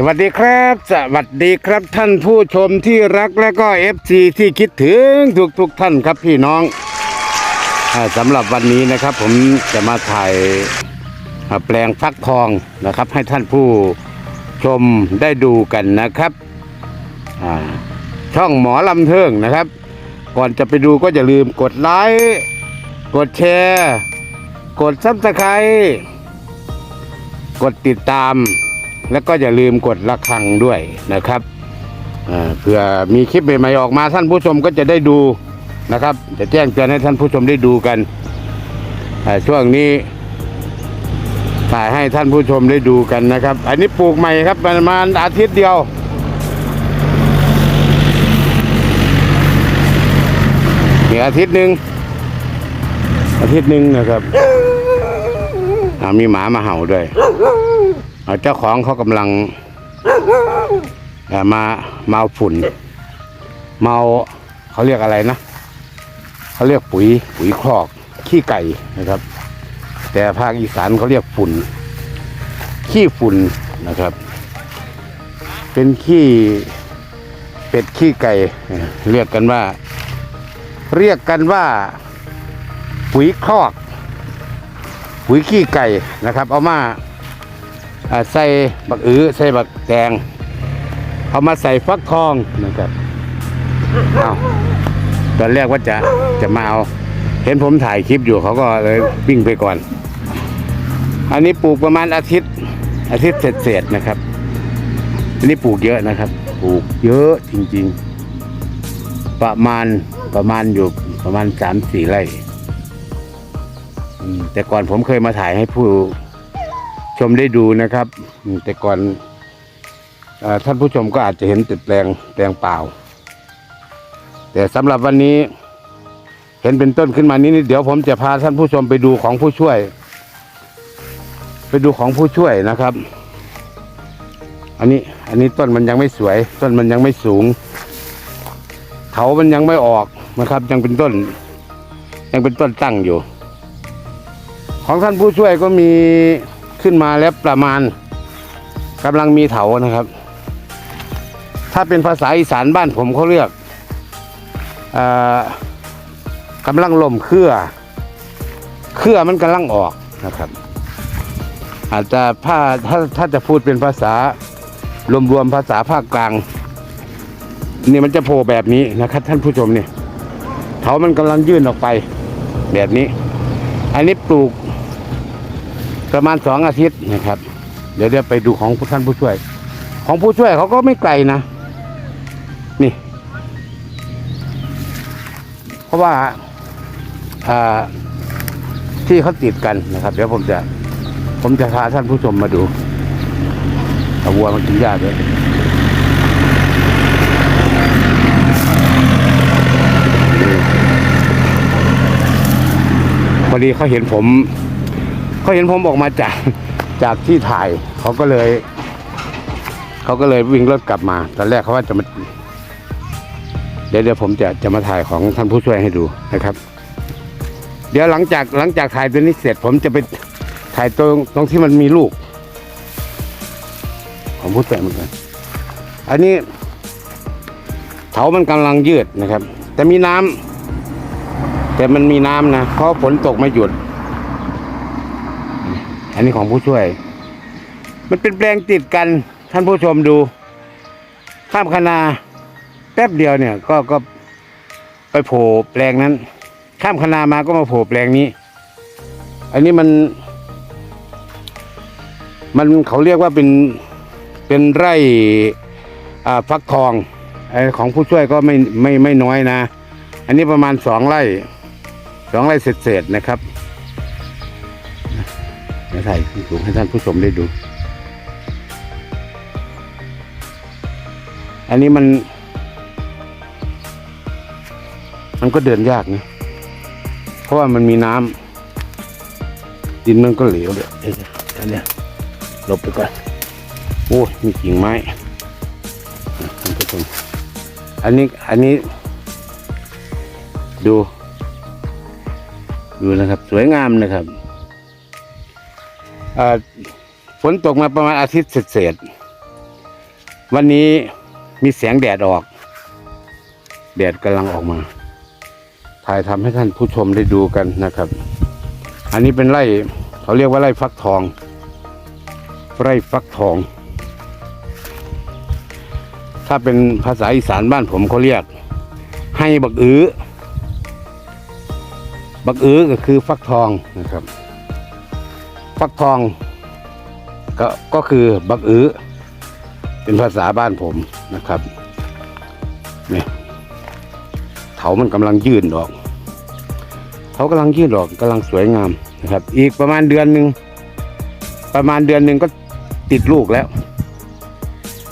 สวัสดีครับ สวัสดีครับท่านผู้ชมที่รักและก็เอฟซีที่คิดถึงทุกทุกท่านครับพี่น้องอสำหรับวันนี้นะครับ ผมจะมาถ่ายแปลงฟักทองนะครับ ให้ท่านผู้ชมได้ดูกันนะครับช่องหมอลำเทิงนะครับ ก่อนจะไปดูก็อย่าลืมกดไลค์กดแชร์ กดซับสไครต์กดติดตาม แล้วก็อย่าลืมกดระฆังด้วยนะครับเผื่อมีคลิปใหม่ๆออกมาท่านผู้ชมก็จะได้ดูนะครับจะแจ้งเตือนให้ท่านผู้ชมได้ดูกันช่วงนี้ถ่ายให้ท่านผู้ชมได้ดูกันนะครับ อันนี้ปลูกใหม่ครับประมาณอาทิตย์เดียวอีกอาทิตย์หนึ่งอาทิตย์หนึ่งนะครับมีหมามาเห่าด้วย เจ้าของเขากำลังมาเมาฝุ่น เมาเขาเรียกอะไรนะเขาเรียกปุ๋ยปุ๋ยคลอกขี้ไก่นะครับ แต่ภาคอีสานเขาเรียกฝุ่น ขี้ฝุ่นนะครับ เป็นขี้เป็ดขี้ไก่ เรียกกันว่า เรียกกันว่า ปุ๋ยคลอก ปุ๋ยขี้ไก่นะครับ เอามา ใส่บักอื้อใส่บักแตงเอามาใส่ฟักทองนะครับเอาตอนแรกว่าจะจะมาเอาเห็นผมถ่ายคลิปอยู่เขาก็เลยวิ่งไปก่อน อันนี้ปลูกประมาณอาทิตย์ อาทิตย์เศษๆนะครับ อันนี้ปลูกเยอะนะครับ ปลูกเยอะจริง ๆ ประมาณประมาณอยู่ประมาณสามสี่ไร่แต่ก่อนผมเคยมาถ่ายให้ผู้ ชมได้ดูนะครับ แต่ก่อนอท่านผู้ชมก็อาจจะเห็นติดแปลงแปลงเปล่า แต่สำหรับวันนี้เห็นเป็นต้นขึ้นมานี้นี่เดี๋ยวผมจะพาท่านผู้ชมไปดูของผู้ช่วย ไปดูของผู้ช่วยนะครับ อันนี้อันนี้ต้นมันยังไม่สวย ต้นมันยังไม่สูงเถามันยังไม่ออกนะครับ ยังเป็นต้น ยังเป็นต้นตั้งอยู่ ของท่านผู้ช่วยก็มี ขึ้นมาแล้วประมาณกำลังมีเถานะครับ ถ้าเป็นภาษาอีสานบ้านผมเขาเรียกกำลังลมเครือเครือมันกำลังออกนะครับ อาจจะถ้าถ้าถ้าจะพูดเป็นภาษารวมๆภาษาภาคกลางนี่มันจะโผล่แบบนี้นะครับ ท่านผู้ชมเนี่ยเขามันกำลังยื่นออกไปแบบนี้ อันนี้ปลูก ประมาณสองอาทิตย์นะครับ เดี๋ยวเดี๋ยวไปดูของท่านผู้ช่วย ของผู้ช่วยเขาก็ไม่ไกลนะ นี่ เพราะว่าที่เขาติดกันนะครับ เดี๋ยวผมจะ ผมจะพาท่านผู้ชมมาดูาวัวมากินหญ้าด้วยพอดีเขาเห็นผม เขาเห็นผมออกมาจากจากที่ถ่ายเขาก็เลยเขาก็เลยวิ่งรถกลับมา ตอนแรกเขาว่าจะมาเดี๋ยวเดี๋ยวผมจะจะมาถ่ายของท่านผู้ช่วยให้ดูนะครับ เดี๋ยวหลังจากหลังจากถ่ายตัวนี้เสร็จ ผมจะไปถ่ายตรงตรงที่มันมีลูก ของผู้ช่วยเหมือนกันอันนี้เถามันกำลังยืดนะครับ แต่มีน้ำแต่มันมีน้ำนะเพราะฝนตกไม่หยุด อันนี้ของผู้ช่วย มันเป็นแปลงติดกันท่านผู้ชมดู ข้ามคณาแป๊บเดียวเนี่ย ก็ก็ไปโผล่แปลงนั้น ข้ามคณามาก็มาโผล่แปลงนี้ อันนี้มัน มันเขาเรียกว่าเป็นเป็นไร่ฟักทองไอของผู้ช่วยก็ไม่ไม่ไม่น้อยนะ อันนี้ประมาณสองไร่สองไร่เศษๆนะครับ เดี๋ยวถ่ายสูงให้ท่านผู้ชมได้ดู อันนี้มัน มันก็เดินยากนะเพราะว่ามันมีน้ำดินมันก็เหลวเดี๋ยวเดี๋ยวเนี่ยหลบไปก่อนโอ้ยมีกิ่งไม้ท่านผู้ชมอันนี้อันนี้ ดู ดูนะครับ สวยงามนะครับ ฝนตกมาประมาณอาทิตย์เศษๆวันนี้มีแสงแดดออก แดดกำลังออกมา ถ่ายทำให้ท่านผู้ชมได้ดูกันนะครับ อันนี้เป็นไร่เขาเรียกว่าไร่ฟักทอง ไร่ฟักทอง ถ้าเป็นภาษาอีสานบ้านผมเขาเรียก ให้บักอื้อบักอื้อก็คือฟักทองนะครับ ฟักทอง ก็ก็คือบักอื้อเป็นภาษาบ้านผมนะครับนี่เถามันกำลังยื่นดอกเถากำลังยื่นดอกกำลังสวยงามนะครับ อีกประมาณเดือนหนึ่งประมาณเดือนหนึ่งก็ติดลูกแล้ว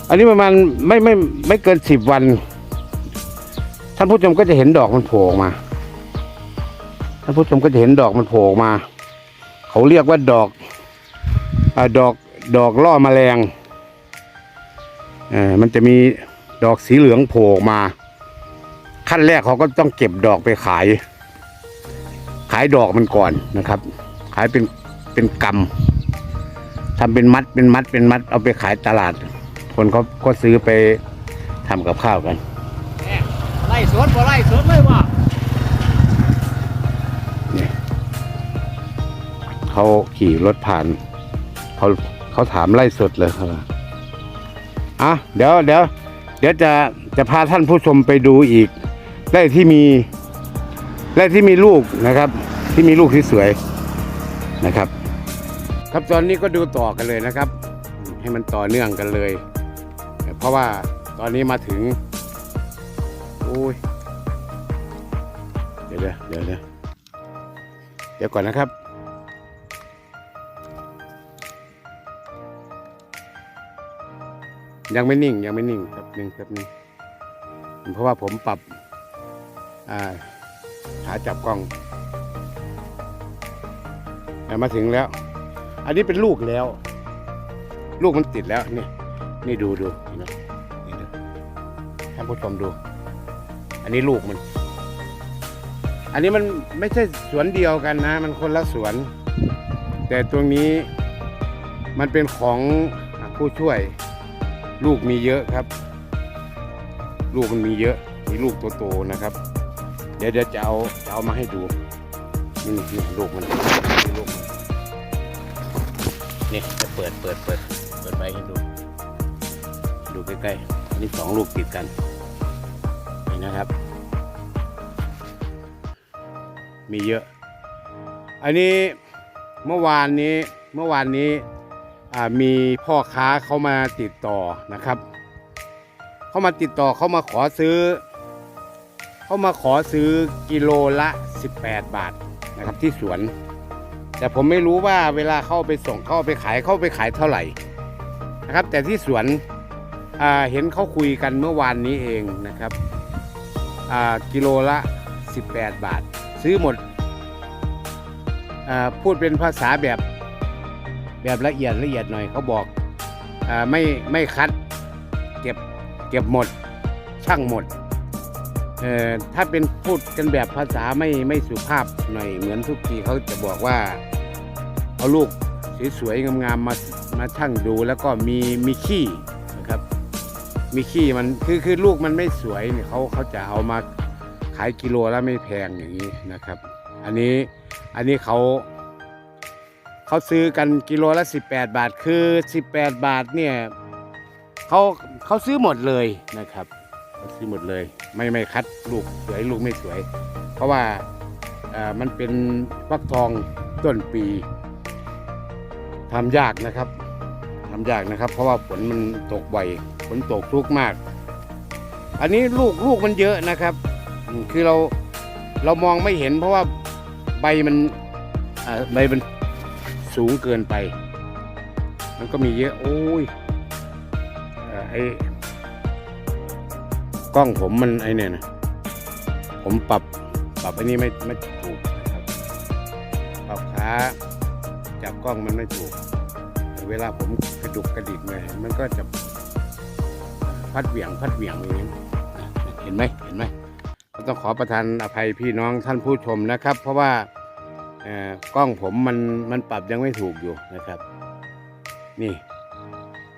อันนี้ประมาณไม่ไม่ไม่เกินสิบวัน ท่านผู้ชมก็จะเห็นดอกมันโผล่ออกมาท่านผู้ชมก็จะเห็นดอกมันโผล่ออกมา เขาเรียกว่าดอกอดอกดอกล่อแมลงมันจะมีดอกสีเหลืองโผล่มา ขั้นแรกเขาก็ต้องเก็บดอกไปขาย ขายดอกมันก่อนนะครับ ขายเป็นเป็นกำทำเป็นมัดเป็นมัดเป็นมัด เอาไปขายตลาด คนเขาก็ซื้อไปทำกับข้าวกันไล่สวนบ่ไล่สวนเลยว่ะ เขาขี่รถผ่านเขาเขาถามไล่สดเลยครับอะเดี๋ยวเดี๋ยวเดี๋ยวจะจะพาท่านผู้ชมไปดูอีกไร่ที่มีไร่ที่มีลูกนะครับ ที่มีลูกที่สวยนะครับ ครับตอนนี้ก็ดูต่อกันเลยนะครับ ให้มันต่อเนื่องกันเลย เพราะว่าตอนนี้มาถึงโอ้ยเดี๋ยวเดี๋ยวเดี๋ยวเดี๋ยวเดี๋ยวก่อนนะครับ ยังไม่นิ่งยังไม่นิ่งครับนึ่งครับนึงเพราะว่าผมปรับาขาจับกล้องแต่มาถึงแล้ว อันนี้เป็นลูกแล้ว ลูกมันติดแล้วนี่นี่ดูดูเห็นไหมนี่ดูท่านผู้ชมดู อันนี้ลูกมัน อันนี้มันไม่ใช่สวนเดียวกันนะ มันคนละสวน แต่ตรงนี้มันเป็นของผู้ช่วย ลูกมีเยอะครับ ลูกมันมีเยอะ มีลูกโตๆนะครับ เดี๋ยวเดี๋ยวจะเอาจะเอามาให้ดูนี่นี่ลูกมันนี่ลูกมันนี่จะเปิดเปิดเปิดเปิดใบให้ดู ดูใกล้ๆอันนี้สองลูกติดกันนี่นะครับ มีเยอะ อันนี้เมื่อวานนี้เมื่อวานนี้ มีพ่อค้าเขามาติดต่อนะครับเขามาติดต่อเขามาขอซื้อเขามาขอซื้อกิโลละ 18 บาทนะครับที่สวน แต่ผมไม่รู้ว่าเวลาเข้าไปส่งเข้าไปขายเข้าไปขายเท่าไหร่นะครับ แต่ที่สวนเห็นเขาคุยกันเมื่อวานนี้เองนะครับกิโลละ 18 บาท ซื้อหมดพูดเป็นภาษาแบบ แบบละเอียดละเอียดหน่อยเขาบอกอไม่ไม่คัดเก็บเก็บหมดช่างหมดเอ่อถ้าเป็นพูดกันแบบภาษาไม่ไม่สุภาพหน่อยเหมือนทุกทีเขาจะบอกว่าเอาลูกสวยๆงามๆมามาช่างดูแล้วก็มีมีขี้นะครับ มีขี้มันคือคือลูกมันไม่สวยเนี่ยเขาเขาจะเอามาขายกิโลแล้วไม่แพงอย่างนี้นะครับ อันนี้อันนี้เขา เขาซื้อกันกิโลละ 18 บาท คือ 18 บาทเนี่ยเขาเขาซื้อหมดเลยนะครับเขาซื้อหมดเลย ไม่ไม่คัดลูกสวยลูกไม่สวย เพราะว่าเอ่อมันเป็นฟักทองต้นปีทำยากนะครับทำยากนะครับ เพราะว่าฝนมันตกบ่อยฝนตกทุกมาก อันนี้ลูกลูกมันเยอะนะครับอืมคือเราเรามองไม่เห็นเพราะว่าใบมันอ่าใบมัน สูงเกินไป มันก็มีเยอะ โอ้ยเอ่อไอ้กล้องผมมันไอ้เนี่ยนะผมปรับปรับไอ้นี่ไม่ไม่ถูกนะครับปรับขาจับกล้องมันไม่ถูก เวลาผมกระดุกกระดิกเลยมันก็จะพัดเหวี่ยงพัดเหวี่ยงอย่างนี้เห็นไหมเห็นไหมต้องขอประทานอภัยพี่น้องท่านผู้ชมนะครับ เพราะว่า กล้องผมมันมันปรับยังไม่ถูกอยู่นะครับ นี่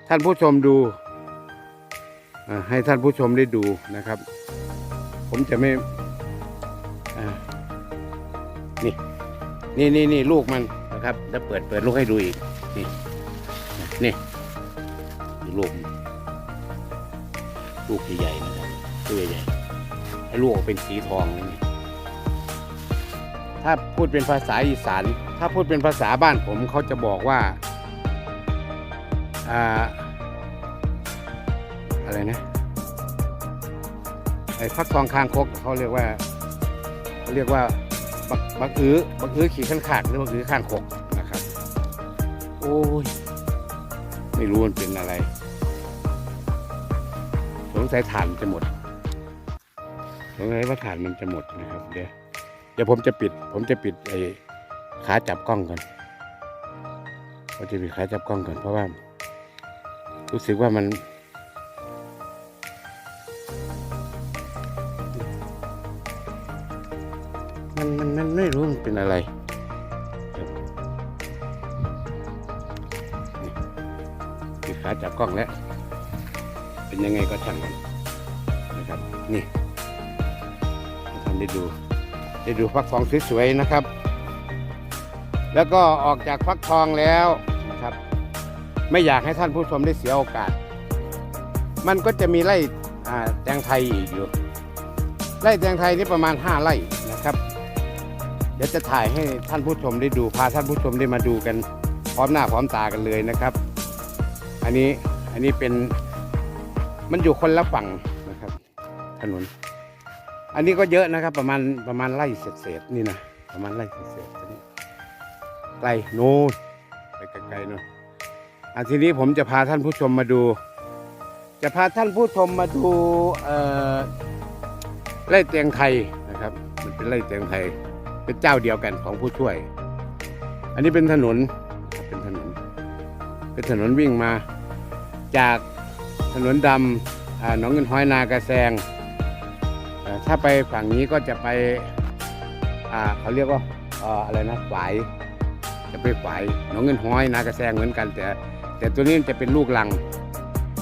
ท่านผู้ชมดูให้ท่านผู้ชมได้ดูนะครับ ผมจะไม่นี่นี่นี่นี่ลูกมันนะครับจะเปิดเปิดลูกให้ดูอีก นี่ นี่นลูก ลูกใหญ่ๆนะครับตัวใหญ่ๆให้ลูกออกเป็นสีทองเลยนี่ ถ้าพูดเป็นภาษาอีสาน ถ้าพูดเป็นภาษาบ้านผมเขาจะบอกว่าอ่าอะไรนะไอ้ฟักทองคางคกเขาเรียกว่าเขาเรียกว่าบักบักอื้อบักอื้อขี่ข้างขากหรือบักอื้อข้างคกนะครับ โอ้ยไม่รู้มันเป็นอะไร สงสัยถ่านจะหมดสงสัยว่าถ่านมันจะหมดนะครับเดี๋ยว ดี๋ยวผมจะปิด ผมจะปิดไอ้ขาจับกล้องก่อนผมจะปิดขาจับกล้องก่อนเพราะว่า รู้สึกว่ามัน มันมันมันไม่รู้มันเป็นอะไรปิดขาจับกล้องแล้ว เป็นยังไงก็ช่างมันนะครับ นี่ท่านได้ดู ได้ดูฟักทองสวยๆนะครับ แล้วก็ออกจากฟักทองแล้วนะครับ ไม่อยากให้ท่านผู้ชมได้เสียโอกาส มันก็จะมีไร่แตงไทยอีกอยู่ไร่แตงไทยนี่ประมาณ 5ไร่นะครับ เดี๋ยวจะถ่ายให้ท่านผู้ชมได้ดูพาท่านผู้ชมได้มาดูกันพร้อมหน้าพร้อมตากันเลยนะครับ อันนี้อันนี้เป็นมันอยู่คนละฝั่งนะครับ ถนน อันนี้ก็เยอะนะครับ ประมาณประมาณไร่เศษๆนี่นะประมาณไร่เศษๆนี้ไกลโน้นไปไกลๆโน้นอันทีนี้ผมจะพาท่านผู้ชมมาดู จะพาท่านผู้ชมมาดูเอ่อไร่เตียงไทยนะครับ มันเป็นไร่เตียงไทย เป็นเจ้าเดียวกันของผู้ช่วย อันนี้เป็นถนนเป็นถนน เป็นถนนวิ่งมา จากถนนดำหนองเงินห้อยนากระแซง ถ้าไปฝั่งนี้ก็จะไป อ่าเขาเรียกว่าอ่ออะไรนะฝาย จะไปฝายหนองเงินห้อยนากระแซงเหมือนกัน แต่ แต่ตัวนี้จะเป็นลูกลัง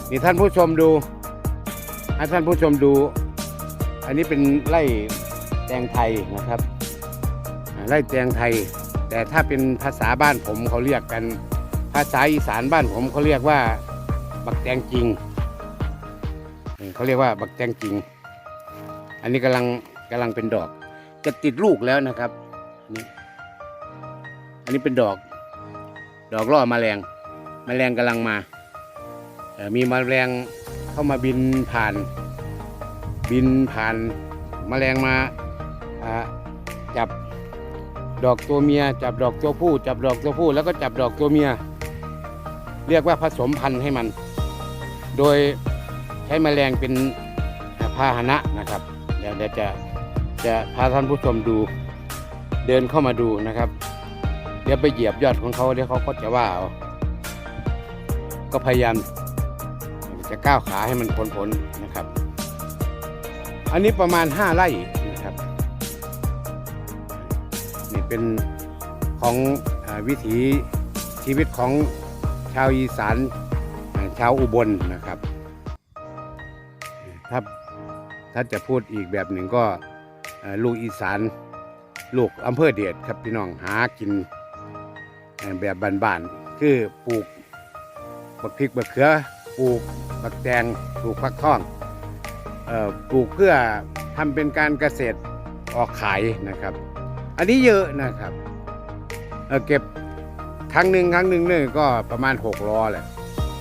นี่ท่านผู้ชมดูให้ท่านผู้ชมดู อันนี้เป็นไร่แตงไทยนะครับไร่แตงไทย แต่ถ้าเป็นภาษาบ้านผมเขาเรียกกัน ภาษาอีสานบ้านผมเขาเรียกว่า บักแตงจริงเขาเรียกว่าบักแตงจริง นนี้กำลังกำลังเป็นดอกจะติดลูกแล้วนะครับอันนี้อันนี้เป็นดอก ดอกล่อแมลงแมลงกำลังมาเอ่อมีแมลงเข้ามาบินผ่าน บินผ่านแมลงมาอ่าจับดอกตัวเมีย จับดอกตัวผู้ จับดอกตัวผู้ แล้วก็จับดอกตัวเมีย เรียกว่าผสมพันธุ์ให้มัน โดยใช้แมลงเป็นพาหนะนะครับ ดี๋ยวเดี๋ยวจะจะพาท่านผู้ชมดูเดินเข้ามาดูนะครับ เดี๋ยวไปเหยียบยอดของเขาเดี๋ยวเขาก็จะว่าเอาก็พยายามจะก้าวขาให้มันพ้นๆนะครับ อันนี้ประมาณ 5 ไร่นะครับ นี่เป็นของอวิถีชีวิตของชาวอีสานชาวอุบลนะครับ ถ้า ถ้าจะพูดอีกแบบหนึ่งก็ลูกอีสานลูกอำเภอเดชครับพี่น้องหากินแบบบ้านๆคือปลูกบักพริกบักเขือปลูกบักแตงปลูกฟักทองปลูกเพื่อทำเป็นการเกษตรออกขายนะครับ อันนี้เยอะนะครับเเก็บครั้งหนึ่งครั้งหนึ่งเนี่ยก็ประมาณหกล้อแหละ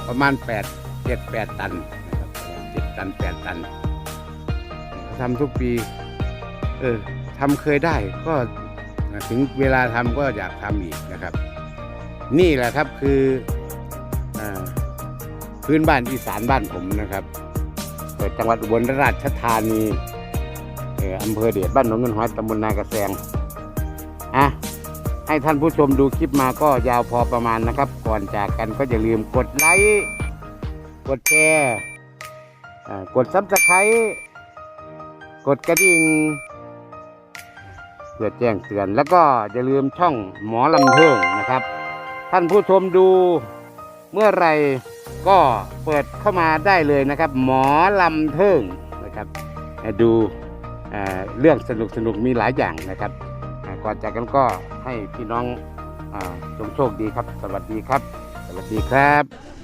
ประมาณแปดเจ็ดแปดตันนะครับเจ็ดตันแปดตัน ทำทุกปี เออทำเคยได้ก็ถึงเวลาทำก็อยากทำอีกนะครับ นี่แหละครับคืออพื้นบ้านอีสานบ้านผมนะครับจังหวัดอุบลราชธานีเอ่ออำเภอเดชบ้านหนองเงินหอยตำบลนากระแซงอะให้ท่านผู้ชมดูคลิปมาก็ยาวพอประมาณนะครับ ก่อนจากกันก็อย่าลืมกดไลค์ กดแชร์กดซับสไครต์ กดกระดิ่งเพื่อแจ้งเตือน แล้วก็อย่าลืมช่องหมอลำเพิงนะครับ ท่านผู้ชมดูเมื่อไรก็เปิดเข้ามาได้เลยนะครับ หมอลำเทิงนะครับดูเรื่องสนุกสนุกมีหลายอย่างนะครับก่อนจากกันก็ให้พี่น้องจงโชคดีครับ สวัสดีครับ สวัสดีครับ